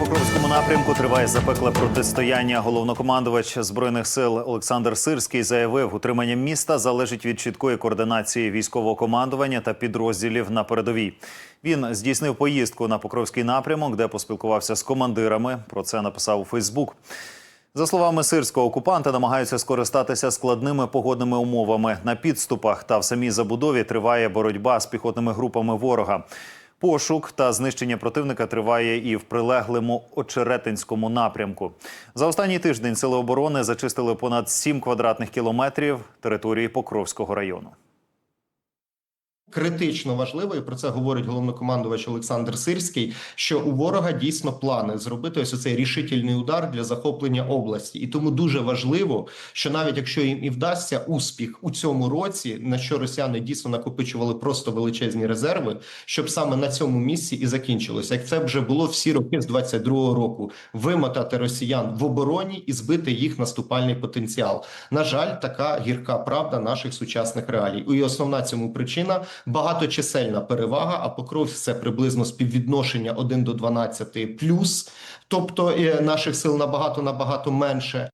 Покровському напрямку триває запекле протистояння. Головнокомандувач збройних сил Олександр Сирський заявив, утримання міста залежить від чіткої координації військового командування та підрозділів на передовій. Він здійснив поїздку на Покровський напрямок, де поспілкувався з командирами. Про це написав у Фейсбук. За словами сирського окупанта, намагаються скористатися складними погодними умовами. На підступах та в самій забудові триває боротьба з піхотними групами ворога. Пошук та знищення противника триває і в прилеглому Очеретинському напрямку. За останній тиждень сили оборони зачистили понад 7 квадратних кілометрів території Покровського району. Критично важливо, і про це говорить головнокомандувач Олександр Сирський. Що у ворога дійсно плани зробити ось цей рішительний удар для захоплення області, і тому дуже важливо, що навіть якщо їм і вдасться успіх у цьому році, на що росіяни дійсно накопичували просто величезні резерви, щоб саме на цьому місці і закінчилося, як це вже було всі роки з 22-го року, вимотати росіян в обороні і збити їх наступальний потенціал. На жаль, така гірка правда наших сучасних реалій. І основна цьому причина багаточисельна перевага. А Покровськ це приблизно співвідношення 1 до 12 плюс, тобто е, наших сил набагато набагато менше.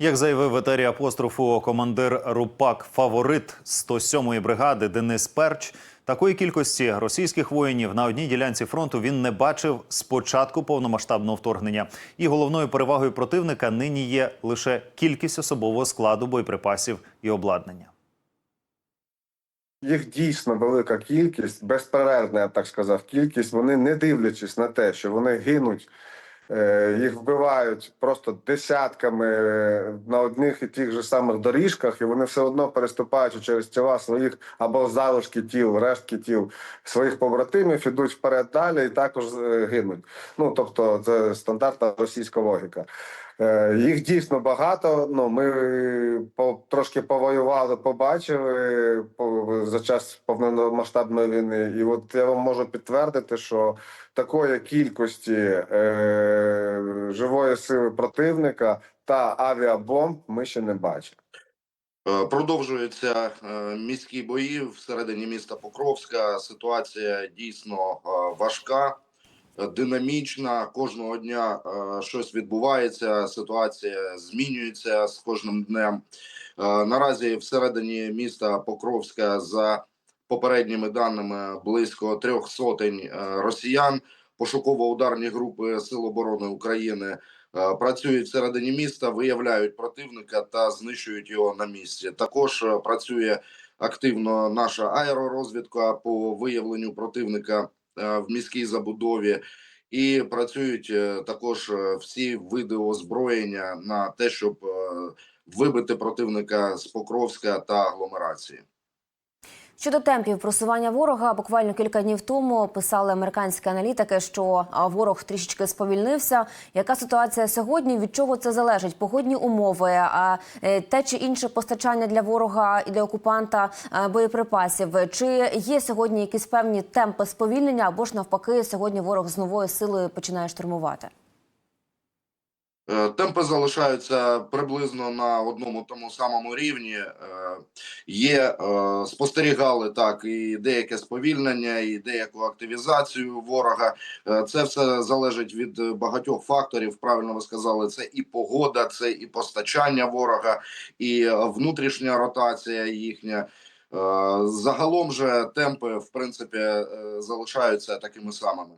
Як заявив в етері апострофу командир Рупак Фаворит 107-ї бригади Денис Перч, такої кількості російських воїнів на одній ділянці фронту він не бачив з початку повномасштабного вторгнення. І головною перевагою противника нині є лише кількість особового складу боєприпасів і обладнання. Їх дійсно велика кількість, безперервна, я так сказав, кількість. Вони не дивлячись на те, що вони гинуть, е, їх вбивають просто десятками е, на одних і тих же самих доріжках, і вони все одно переступаючи через тіла своїх або залишки тіл, рештки тіл своїх побратимів, ідуть вперед далі і також е, гинуть. Ну тобто, це стандартна російська логіка. Їх дійсно багато. Ну ми по трошки повоювали, побачили по за час повномасштабної війни. І от я вам можу підтвердити, що такої кількості е, живої сили противника та авіабомб ми ще не бачили. Е, Продовжуються е, міські бої всередині міста Покровська. Ситуація дійсно е, важка, динамічна. Кожного дня е, щось відбувається. Ситуація змінюється з кожним днем. Е, Наразі всередині міста Покровська за попередніми даними близько трьох сотень е, росіян. Пошуково-ударні групи Сил оборони України працюють всередині міста, виявляють противника та знищують його на місці. Також працює активно наша аеророзвідка по виявленню противника в міській забудові. І працюють е, також е, всі види озброєння на те, щоб вибити противника з Покровська та агломерації. Щодо темпів просування ворога, буквально кілька днів тому писали американські аналітики, що ворог трішечки сповільнився. Яка ситуація сьогодні? Від чого це залежить? Погодні умови, а е, те чи інше постачання для ворога і для окупанта е, боєприпасів? Чи є сьогодні якісь певні темпи сповільнення, або ж навпаки, сьогодні ворог з новою силою починає штурмувати? Е, Темпи залишаються приблизно на одному тому самому рівні. Е, Є е, спостерігали так і деяке сповільнення, і деяку активізацію ворога. Це все залежить від багатьох факторів. Правильно ви сказали, це і погода, це і постачання ворога, і внутрішня ротація їхня. Загалом же темпи в принципі залишаються такими самими.